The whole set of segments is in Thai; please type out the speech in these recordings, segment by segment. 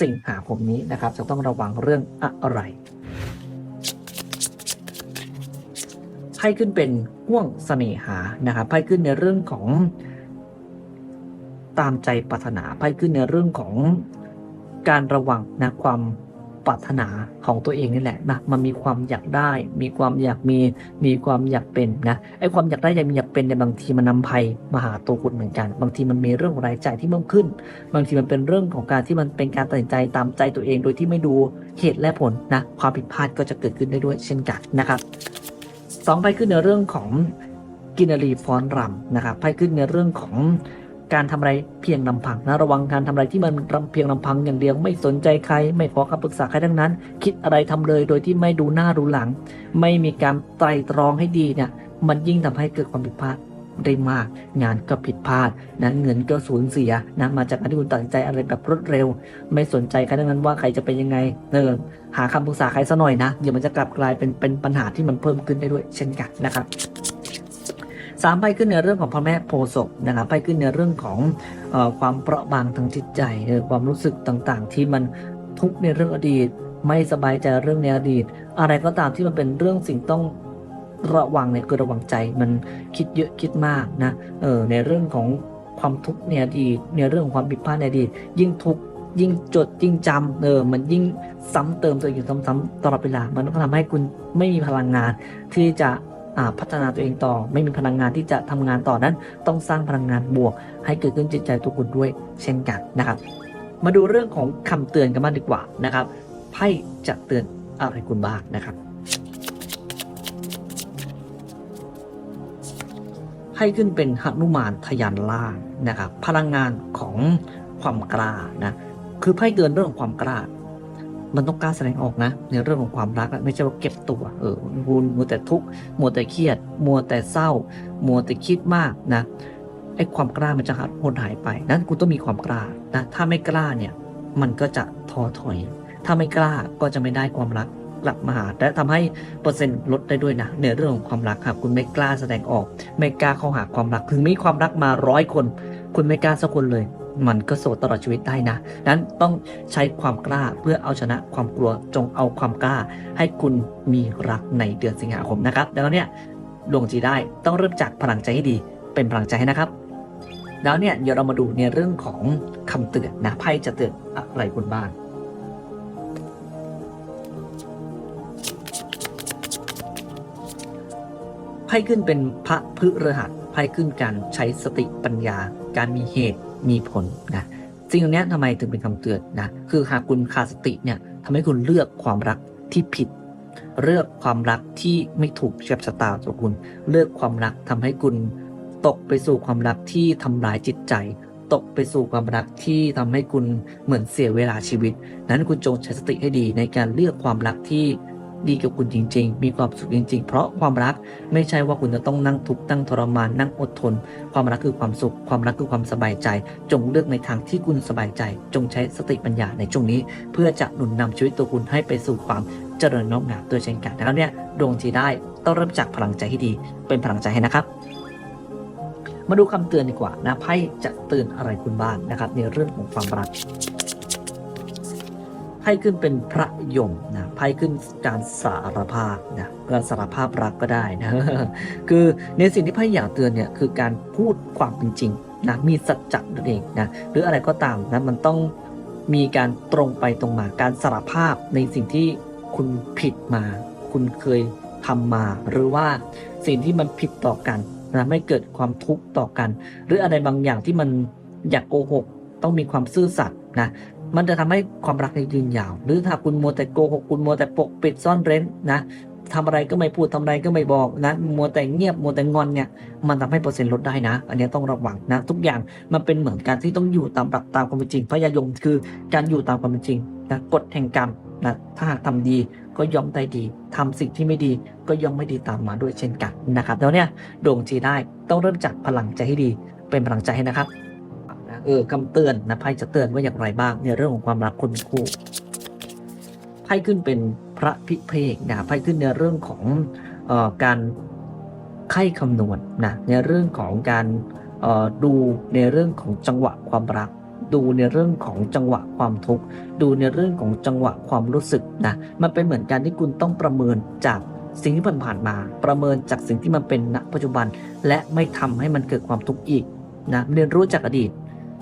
สิงหาคมนี้นะครับ จะต้องระวังเรื่องอะไรไพ่ขึ้นเป็นห่วงเสน่หานะครับไพ่ขึ้นในเรื่องของตามใจปรารถนาไพ่ขึ้นในเรื่องของการระวังนะความ รารถนาของตัวเองนี่แหละนะมันมีความอยากได้ มีความอยากมี มีความอยากเป็นนะไอ้ความอยากได้อยากมีอยากเป็นในบางทีมันนำภัยมาหาตัวคุณเหมือนกัน บางทีมันมีเรื่องของรายจ่ายที่เพิ่มขึ้น บางทีมันเป็นเรื่องของการที่มันเป็นการตัดสินใจตามใจตัวเอง โดยที่ไม่ดูเหตุและผลนะความผิดพลาดก็จะเกิดขึ้นได้ด้วยเช่นกันนะครับสองไพ่ขึ้นในเรื่องของกินรีฟ้อนรำนะครับไพ่ขึ้นในเรื่องของ การทำอะไรเพียงลำพังนะระวังการทำอะไรที่มันเพียงลำพังอย่างเดียวไม่สนใจใคร ไม่ขอคำปรึกษาใครทั้งนั้น คิดอะไรทำเลยโดยที่ไม่ดูหน้าดูหลัง ไม่มีการไตรตรองให้ดีเนี่ยมันยิ่งทำให้เกิดความผิดพลาดได้มาก งานก็ผิดพลาดนะเงินก็สูญเสียนะมาจากการที่คุณตัดสินใจอะไรแบบรวดเร็ว ไม่สนใจใครทั้งนั้นว่าใครจะเป็นยังไงเออหาคำปรึกษาใครซะหน่อยนะเดี๋ยวมันจะกลับกลายเป็นเป็นปัญหาที่มันเพิ่มขึ้นได้ด้วยเช่นกันนะครับ สามไพ่ขึ้นในเรื่องของพระแม่โพศพนะครับไพ่ขึ้นในเรื่องของอความเปราะบางทางจิตใจเออความรู้สึกต่างๆ ที่มันทุกข์ในเรื่องอดีต ไม่สบายใจเรื่องในอดีต อะไรก็ตามที่มันเป็นเรื่องสิ่งต้องระวังเนี่ยคือระวังใจมันคิดเยอะคิดมากนะเออในเรื่องของความทุกข์ในอดีตในเรื่องของความผิดพลาดในอดีต ยิ่งทุกข์ยิ่งจดยิ่งจำเออมันยิ่งซ้ำเติมตัวเองอยู่ซ้ำๆตลอดเวลา มันก็ทำให้คุณไม่มีพลังงานที่จะ พัฒนาตัวเองต่อ ไม่มีพลังงานที่จะทำงานต่อนั้น ต้องสร้างพลังงานบวก ให้เกิดขึ้นจิตใจตัวคุณด้วย เช่นกันนะครับ มาดูเรื่องของคำเตือนกันบ้างดีกว่านะครับไพ่จะเตือนอะไรคุณบ้างนะครับไพ่ขึ้นเป็นหนุมานทยานล่างนะครับ พลังงานของความกล้านะคือไพ่เตือนเรื่องของความกล้า มันต้องกล้าแสดงออกนะ ในเรื่องของความรักอะไม่ใช่ว่าเก็บตัว เออคุณมัวแต่ทุกข์มัวแต่เครียด มัวแต่เศร้า มัวแต่คิดมากนะไอ้ความกล้ามันจะหดหดหายไปนั้นคุณต้องมีความกล้านะถ้าไม่กล้าเนี่ยมันก็จะท้อถอย ถ้าไม่กล้าก็จะไม่ได้ความรักกลับมาหาและทำให้เปอร์เซ็นต์ลดได้ด้วยนะในเรื่องของความรักครับคุณไม่กล้าแสดงออก ไม่กล้าเข้าหาความรักถึงมีความรักมาร้อยคน คุณไม่กล้าสักคนเลย มันก็โสดตลอดชีวิตได้นะนั้นต้องใช้ความกล้าเพื่อเอาชนะความกลัวจงเอาความกล้า ให้คุณมีรักในเดือนสิงหาคมนะครับดังนั้นเนี่ยดวงจีได้ต้องเริ่มจากพลังใจให้ดี เป็นพลังใจให้นะครับแล้วเนี่ยเดี๋ยวเรามาดูในเรื่องของคำเตือนนะไพ่จะเตือนอะไรคุณบ้างไพ่ขึ้นเป็นพระพฤหัสไพ่ขึ้นการใช้สติปัญญา การมีเหตุ มีผลนะสิ่งเหล่านี้ทำไมถึงเป็นคำเตือนนะคือหากคุณขาดสติเนี่ยทำให้คุณเลือกความรักที่ผิด เลือกความรักที่ไม่ถูกกับชะตาตัวคุณ เลือกความรักทำให้คุณตกไปสู่ความรักที่ทำลายจิตใจ ตกไปสู่ความรักที่ทำให้คุณเหมือนเสียเวลาชีวิต นั้นคุณจงใช้สติให้ดีในการเลือกความรักที่ ดีกับคุณจริง ๆ มีความสุขจริง ๆ เพราะความรักไม่ใช่ว่าคุณจะต้องนั่งทุกข์นั่งทรมานนั่งอดทน ความรักคือความสุข ความรักคือความสบายใจ จงเลือกในทางที่คุณสบายใจ จงใช้สติปัญญาในช่วงนี้ เพื่อจะหนุนนำชีวิตตัวคุณให้ไปสู่ความเจริญงอกงามด้วยเช่นกันนะครับเนี่ยดวงที่ได้ต้องเริ่มจากพลังใจที่ดี เป็นพลังใจให้นะครับมาดูคำเตือนดีกว่านะไพ่จะเตือนอะไรคุณบ้างนะครับในเรื่องของความรัก พ่ขึ้นเป็นพระยมนะไพ่ขึ้นการสารภาพนะการสารภาพรักก็ได้นะคือในสิ่งที่ไพ่อยากเตือนเนี่ยคือการพูดความเป็นจริงนะมีสัจจะนั่นเองนะหรืออะไรก็ตามนะมันต้องมีการตรงไปตรงมาการสารภาพในสิ่งที่คุณผิดมา คุณเคยทำมา หรือว่าสิ่งที่มันผิดต่อกันนะไม่เกิดความทุกข์ต่อกัน หรืออะไรบางอย่างที่มันอยากโกหก ต้องมีความซื่อสัตย์นะ มันจะทำให้ความรักยืนยาว หรือถ้าคุณมัวแต่โกหกคุณมัวแต่ปกปิดซ่อนเร้นนะทำอะไรก็ไม่พูดทำอะไรก็ไม่บอกนะ มัวแต่เงียบ มัวแต่งอนเนี่ย มันทำให้เปอร์เซ็นต์ลดได้นะ อันนี้ต้องระวังนะ ทุกอย่างมันเป็นเหมือนการที่ต้องอยู่ตามหลักตามความเป็นจริง พยายมคือการอยู่ตามความเป็นจริงนะกฎแห่งกรรมนะถ้าหากทำดีก็ย่อมได้ดีทำสิ่งที่ไม่ดีก็ย่อมไม่ดีตามมาด้วยเช่นกันนะครับ แล้วเนี่ยดวงจีได้ต้องเริ่มจากพลังใจให้ดี เป็นพลังใจให้นะครับ นะเออคำเตือนนะไพ่จะเตือนว่าอย่างไรบ้างในเรื่องของความรักคนเป็นคู่ไพ่ขึ้นเป็นพระพิเภกนะไพ่ขึ้นในเรื่องของเอ่อการไข้คำนวณนะในเรื่องของการเอ่อดูในเรื่องของจังหวะความรัก ดูในเรื่องของจังหวะความทุกข์ดูในเรื่องของจังหวะความรู้สึกนะมันเป็นเหมือนการที่คุณต้องประเมินจากสิ่งที่ผ่านมา ประเมินจากสิ่งที่มันเป็นณปัจจุบัน และไม่ทำให้มันเกิดความทุกข์อีกนะเรียนรู้จากอดีต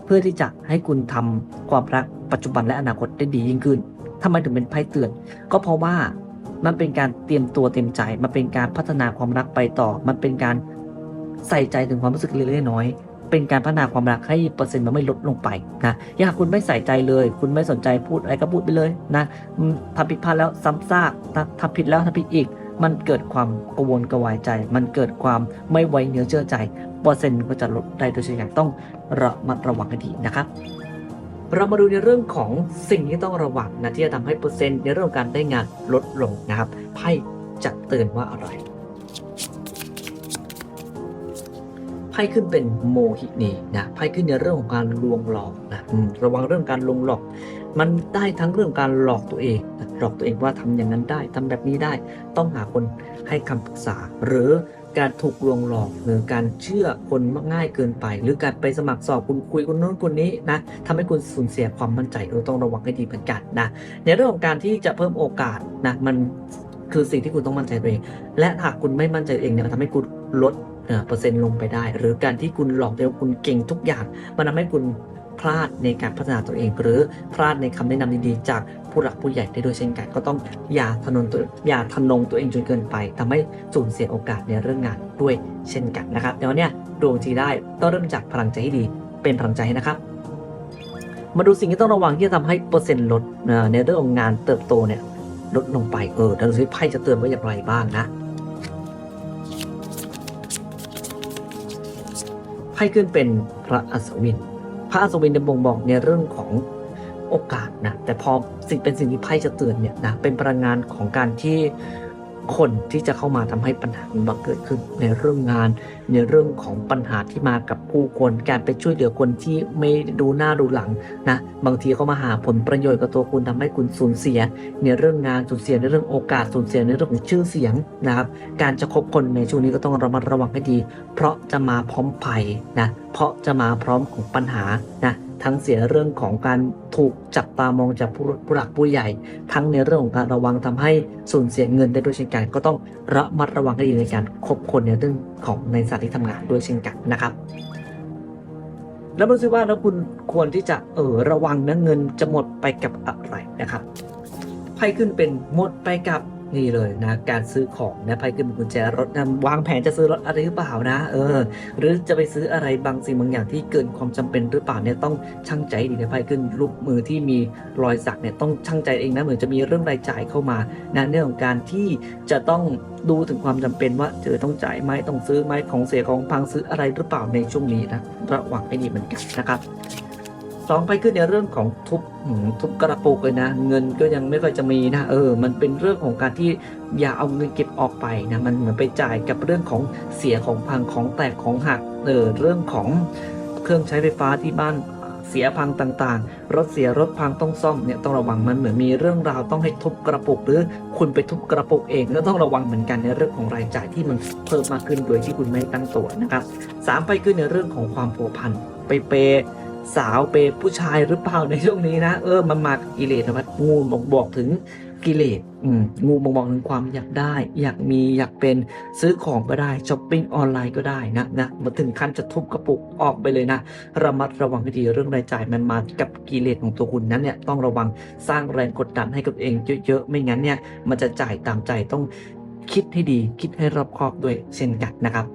เพื่อที่จะให้คุณทำความรักปัจจุบันและอนาคตได้ดียิ่งขึ้นทำไมถึงเป็นไพ่เตือน ก็เพราะว่ามันเป็นการเตรียมตัวเตรียมใจ มันเป็นการพัฒนาความรักไปต่อ มันเป็นการใส่ใจถึงความรู้สึกเล็กๆน้อยเป็นการพัฒนาความรักให้เปอร์เซ็นต์มันไม่ลดลงไปนะอย่าคุณไม่ใส่ใจเลย คุณไม่สนใจพูดอะไรก็พูดไปเลยนะทำผิดพลาดแล้วซ้ำซากทำผิดแล้วทำผิดอีก มันเกิดความกังวลกระวายใจ มันเกิดความไม่ไว้เนื้อเชื่อใจ เปอร์เซ็นต์ก็จะลดได้โดยเฉพาะต้องระมัดระวังให้ดีนะครับเรามาดูในเรื่องของสิ่งที่ต้องระวังนะที่จะทำให้เปอร์เซ็นต์ในเรื่องการได้งานลดลงนะครับไพ่จะเตือนว่าอะไรไพ่ขึ้นเป็นโมหินีนะไพ่ขึ้นในเรื่องของการลวงหลอกนะระวังเรื่องการลวงหลอก มันได้ทั้งเรื่องการหลอกตัวเอง หลอกตัวเองว่าทำอย่างนั้นได้ทำแบบนี้ได้ ต้องหาคนให้คำปรึกษา หรือการถูกลวงหลอกหรือการเชื่อคนง่ายเกินไป หรือการไปสมัครสอบคุณคุยคนโน้นคนนี้นะทำให้คุณสูญเสียความมั่นใจเออต้องระวังให้ดีเหมือนกันนะในเรื่องของการที่จะเพิ่มโอกาสนะมันคือสิ่งที่คุณต้องมั่นใจตัวเอง และหากคุณไม่มั่นใจตัวเองเนี่ยมันทำให้คุณลดเอ่อเปอร์เซ็นต์ลงไปได้ หรือการที่คุณหลอกตัวเองว่าคุณเก่งทุกอย่าง มันทำให้คุณ พลาดในการพัฒนาตัวเอง หรือพลาดในคำแนะนำดีๆ จากผู้หลักผู้ใหญ่ได้ด้วยเช่นกัน ก็ต้องอย่าทะนงตัวอย่าทะนงตัวเองจนเกินไปทำให้สูญเสียโอกาสในเรื่องงานด้วยเช่นกันนะครับเดี๋ยวเนี้ยดวงทีได้ต้องเริ่มจากพลังใจให้ดี เป็นพลังใจให้นะครับมาดูสิ่งที่ต้องระวังที่จะทำให้เปอร์เซ็นต์ลดในเรื่องของงานเติบโตเนี่ยลดลงไปเออแล้วดูสิไพ่จะเตือนว่าอย่างไรบ้างนะไพ่ขึ้นเป็นพระอัศวิน พระอัศวินจะบ่งบอกในเรื่องของโอกาสนะแต่พอสิ่งเป็นสิ่งที่ไพ่จะเตือนเนี่ยนะเป็นพลังงานของการที่ คนที่จะเข้ามาทำให้ปัญหามันบังเกิดขึ้น ในเรื่องงาน ในเรื่องของปัญหาที่มากับผู้คนการไปช่วยเหลือคนที่ไม่ดูหน้าดูหลังนะบางทีเขามาหาผลประโยชน์กับตัวคุณทำให้คุณสูญเสีย ในเรื่องงานสูญเสียในเรื่องโอกาสสูญเสียในเรื่องของชื่อเสียงนะครับการจะคบคนในช่วงนี้ก็ต้องระมัดระวังให้ดี เพราะจะมาพร้อมภัยนะเพราะจะมาพร้อมของปัญหานะ ทั้งเสียเรื่องของการถูกจับตามองจากผู้หลักผู้ใหญ่ ทั้งในเรื่องของการระวังทำให้สูญเสียเงินได้ด้วยเช่นกัน ก็ต้องระมัดระวังให้ดีในการคบคนในเรื่องของในสถานที่ทำงานด้วยเช่นกันนะครับ แล้วรู้สึกว่าแล้วคุณควรที่จะเออระวังนะเงินจะหมดไปกับอะไรนะครับไพ่ขึ้นเป็นหมดไปกับ นี่เลยนะ การซื้อของนะไพ่ขึ้นเป็นกุญแจรถนะวางแผนจะซื้อรถอะไรหรือเปล่านะ เออ หรือจะไปซื้ออะไรบางสิ่งบางอย่างที่เกินความจำเป็นหรือเปล่าเนี่ยต้องช่างใจดีนะไพ่ขึ้นรูปมือที่มีรอยสักเนี่ยต้องช่างใจเองนะเหมือนจะมีเรื่องรายจ่ายเข้ามานะเรื่องของการที่จะต้องดูถึงความจำเป็นว่าเจอต้องจ่ายไหมต้องซื้อไหมของเสียของพังซื้ออะไรหรือเปล่าในช่วงนี้นะระวังให้ดีเหมือนกันนะครับ สองไปขึ้นในเรื่องของทุบหืมทุบกระปุกเลยนะ เงินก็ยังไม่ค่อยจะมีนะเออ มันเป็นเรื่องของการที่อย่าเอาเงินเก็บออกไปนะมันเหมือนไปจ่ายกับเรื่องของเสียของพังของแตกของหักเออเรื่องของเครื่องใช้ไฟฟ้าที่บ้านเสียพังต่างๆ รถเสียรถพังต้องซ่อมเนี่ยต้องระวังมันเหมือนมีเรื่องราวต้องให้ทุบกระปุก หรือคุณไปทุบกระปุกเองก็ต้องระวังเหมือนกันในเรื่องของรายจ่ายที่มันเพิ่มมากขึ้นโดยที่คุณไม่ตั้งตัวนะครับสามไปขึ้นในเรื่องของความผัวพันไปเปย์ สาวเปย์ผู้ชายหรือเปล่าในช่วงนี้นะ เออมันมากับกิเลสนะงูบอกบอกถึงกิเลสอืมงูบอกบอกถึงความอยากได้ อยากมีอยากเป็นซื้อของก็ได้ช้อปปิ้งออนไลน์ก็ได้นะนะมาถึงขั้นจะทุบกระปุกออกไปเลยนะระมัดระวังให้ดีเรื่องรายจ่ายมันมากับกิเลสของตัวคุณนั้นเนี่ยต้องระวังสร้างแรงกดดันให้กับตัวเองเยอะๆไม่งั้นเนี่ยมันจะจ่ายตามใจต้องคิดให้ดีคิดให้รอบคอบด้วยเช่นกันนะครับ